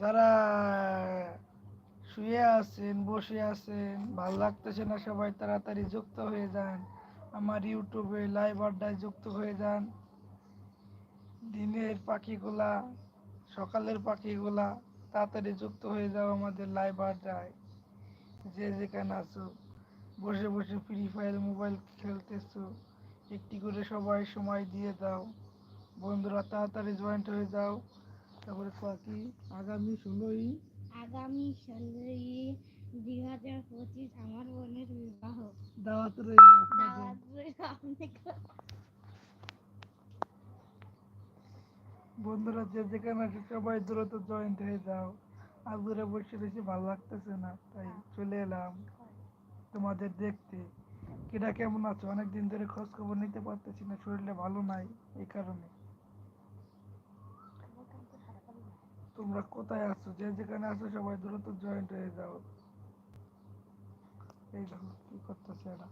যারা শুয়ে আছেন, বসে আছেন, ভালো লাগতেছে না সবাই, তাড়াতাড়ি যুক্ত হয়ে যান। আমার ইউটিউবে লাইভ আড্ডায় যুক্ত হয়ে যান। দিনের পাখিগুলা, সকালের পাখিগুলা, তাড়াতাড়ি যুক্ত হয়ে যাও আমাদের লাইভ আড্ডায়। যে যেখানে আছো, বসে বসে ফ্রি ফায়ার মোবাইল খেলতেছো, একটি করে সবাই সময় দিয়ে দাও। বন্ধুরা, তাড়াতাড়ি জয়েন্ট হয়ে যাও। তারপরে পাখি আগামী ষোলোই? আগামী ষোলোই দুই হাজার পঁচিশ আমার বোনের বিবাহ। দাওয়াত রইল দাওয়াত রইল বন্ধুরা যে যেখানে আছে সবাই দ্রুত জয়েন্ট হয়ে যাও। আর দূরে বসে বেশি ভালো লাগতেছে না তাই চলে এলাম তোমাদের দেখতে। কিরা কেমন আছো? অনেকদিন ধরে খোঁজ খবর নিতে পারতেছি না শরীরে ভালো নাই এই কারণে। তোমরা কোথায় আছো? যে যেখানে আছো সবাই দ্রুত জয়েন্ট হয়ে যাও। এই দেখো কি করতেছে এরা?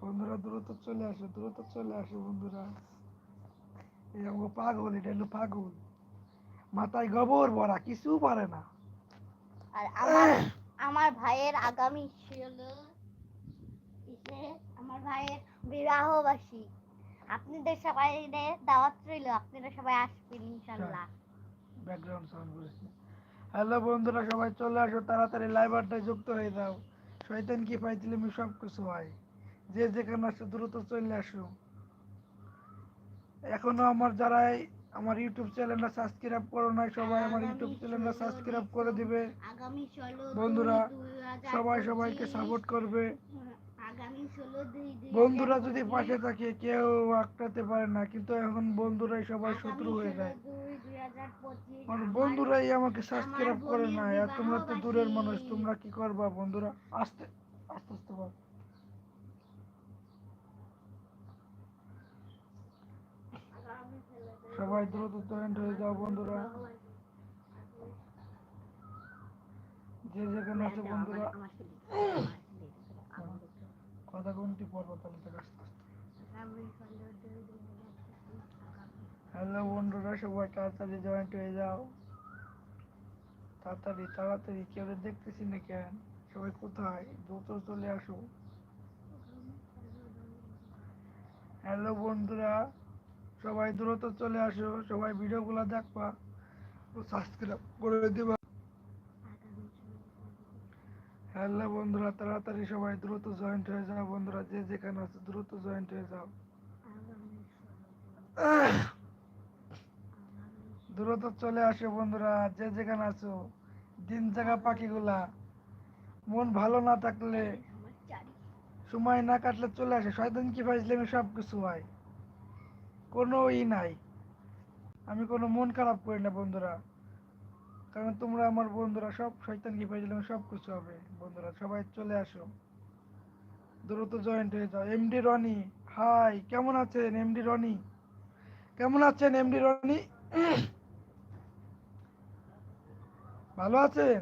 বন্ধুরা দ্রুত চলে আসো দ্রুত চলে আসো বন্ধুরা। এই আমাকে পাগল এটা হলো পাগল। মাথায় গোবর ভরা কিছু পারে না। আর আমার আমার ভাইয়ের আগামী কিসে আমার ভাইয়ের বিবাহবাসী আপনাদের সবাই দাওয়াত রইল আপনারা সবাই আসবেন ইনশাল্লাহ ব্যাকগ্রাউন্ড সাউন্ড করেছে। হ্যালো বন্ধুরা সবাই চলে আসো তাড়াতাড়ি লাইভ আড্ডায় যুক্ত হয়ে যাও। শয়তান কি পাইছিলে আমি সব কিছু হয়। যে যেখানে আসো দ্রুত চলে আসো। এখনও আমার যারা আমার ইউটিউব চ্যানেলটা সাবস্ক্রাইব করো নাই সবাই আমার ইউটিউব চ্যানেলটা সাবস্ক্রাইব করে দিবে। বন্ধুরা, সবাই সবাইকে সাপোর্ট করবে। বন্ধুরা যদি পাশে থাকে কেউ আটকাতে পারে না কিন্তু এখন বন্ধুরাই সবাই শত্রু হয়ে যায়। আমার বন্ধুরাই আমাকে সাবস্ক্রাইব করে না আর তোমরা তো দূরের মানুষ তোমরা কি করবা বন্ধুরা? আস্তে আস্তে আস্তে বল। সবাই দ্রুত জয়েন্ট হয়ে যাও বন্ধুরা। যে যেখানে আছে বন্ধুরা। তাহলে তো আস্তে হ্যালো বন্ধুরা, সবাই তাড়াতাড়ি জয়েন্ট হয়ে যাও। তাড়াতাড়ি তাড়াতাড়ি কেউ দেখতেছি না কেন? সবাই কোথায়? দ্রুত চলে আসো। হ্যালো বন্ধুরা, সবাই দ্রুত চলে আসো। সবাই ভিডিওগুলো দেখবা। সাবস্ক্রাইব করে দিবা। হ্যালো বন্ধুরা, তাড়াতাড়ি সবাই দ্রুত জয়েন্ট হয়ে যাও বন্ধুরা, যে যেখানে আছে দ্রুত জয়েন্ট হয়ে যাও। দ্রুত চলে আসো বন্ধুরা, যে যেখানে আছো, দিন জায়গা পাখিগুলা। মন ভালো না থাকলে সময় না কাটলে চলে আসে। শয়তান কি ফাইজলামি সব কিছু হয় কোনো ই নাই। আমি কোনো মন খারাপ করি না বন্ধুরা। কারণ তোমরা আমার বন্ধুরা, সব শয়তান কি ফাইজলামি সব কিছু হবে। বন্ধুরা, সবাই চলে আসো। দ্রুত জয়েন্ট হয়ে যাও। এমডি রনি হাই কেমন আছেন এমডি রনি কেমন আছেন এমডি রনি ভালো আছেন?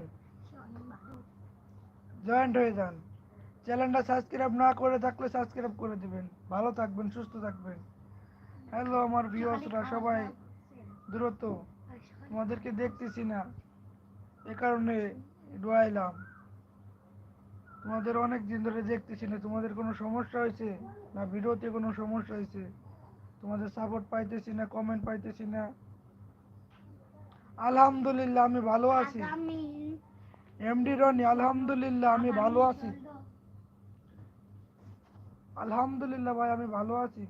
জয়েন্ট হয়ে যান। চ্যানেলটা সাবস্ক্রাইব না করে থাকলে সাবস্ক্রাইব করে দিবেন। ভালো থাকবেন, সুস্থ থাকবেন। হ্যালো আমার ভিউয়ার্সরা সবাই, দ্রুত। তোমাদেরকে দেখতেছি না। এ কারণে ডুয়াইলাম তোমাদের অনেক দিন ধরে দেখতেছি না। তোমাদের কোনো সমস্যা হয়েছে? না, ভিডিওতে কোনো সমস্যা হয়েছে? তোমাদের সাপোর্ট পাইতেছি না কমেন্ট পাইতেছি না। আলহামদুলিল্লাহ, আমি ভালো আছি। এমডি রনি, আলহামদুলিল্লাহ, আমি ভালো আছি। আলহামদুলিল্লাহ ভাই, আমি ভালো আছি।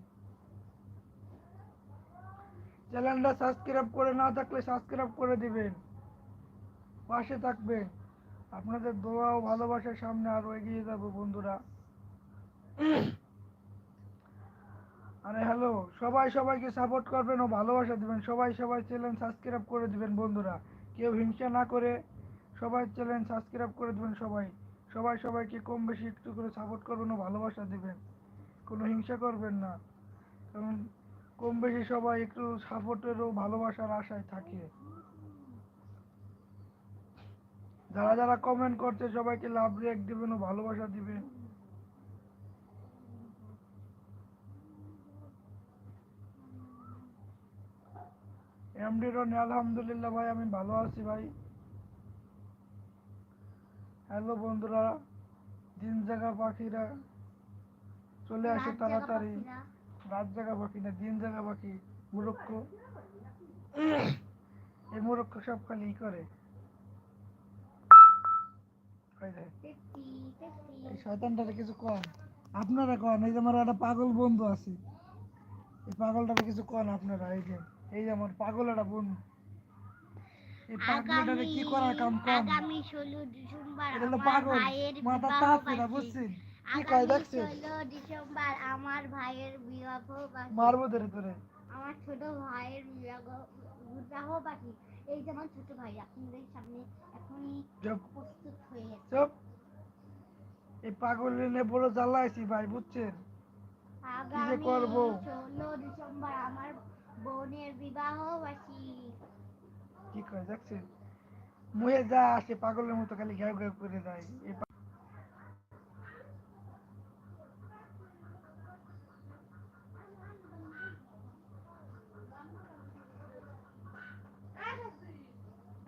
চ্যানেলটা সাবস্ক্রাইব করে না থাকলে সাবস্ক্রাইব করে দিবেন। পাশে থাকবেন। আপনাদের দোয়া ও ভালোবাসার সামনে আরও এগিয়ে যাব বন্ধুরা। আরে হ্যালো, সবাই সবাইকে সাপোর্ট করবেন ও ভালোবাসা দিবেন। সবাই সবাই চ্যানেল সাবস্ক্রাইব করে দিবেন বন্ধুরা। কেউ হিংসা না করে সবাই চ্যানেল সাবস্ক্রাইব করে দেবেন সবাই। সবাই সবাইকে কম বেশি একটু করে সাপোর্ট করবেন ও ভালোবাসা দিবেন। কোনো হিংসা করবেন না। কারণ কম বেশি সবাই একটু সাপোর্টের ও ভালোবাসার আশায় থাকে। যারা যারা কমেন্ট করছে সবাইকে লাভ রিয়াক্ট দিবেন ও ভালোবাসা দিবেন এমডি রনি আলহামদুলিল্লাহ ভাই আমি ভালো আছি ভাই। হ্যালো বন্ধুরা দিন জাগা পাখিরা চলে আসে তাড়াতাড়ি। রাত জাগা পাখি না দিন জাগা পাখি মুরক্ষ এই মুরক্ষ সব খালি ই করে। এই শয়তানটারে কিছু কন। আপনারা কন এই যে আমার একটা পাগল বন্ধু আছে। এই পাগলটারে কিছু কন আপনারা এই যে এই যে আমার পাগল একটা বন্ধু। এই পাগলটারে কি করার কাম কন? আগামী ষোলো ডিসেম্বর পাগল মাথা তাপ বুঝছেন? কি কয় ডিসেম্বর আমার ভাইয়ের বিবাহ। মারবো ধরে তোরে। আমার ছোট ভাইয়ের বিবাহ। এই যে আমার ছোট ভাই আপনাদের সামনে এখনই প্রস্তুত হয়ে চুপ। এই পাগল নিয়ে বড় জ্বালাইছি ভাই বুঝছেন? আগামী করব? ষোলো ডিসেম্বর আমার বোনের বিবাহ কি কয় দেখছেন? মুহে যা আসে পাগলের মতো খালি ঘেউ ঘেউ করে যায় এই পা- হ্যালো বন্ধুরা কি পরে নিয়ে ওর স্কুলে যা কাজ কেন বলে যাওয়ার হয়েছে আবার পরীক্ষা বলে ঘুরে যেতে কি কয় সব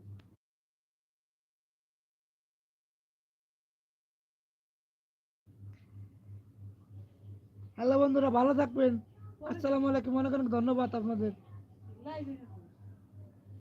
হ্যালো বন্ধুরা ভালো থাকবেন। আসসালামু আলাইকুম অনেক অনেক ধন্যবাদ আপনাদের।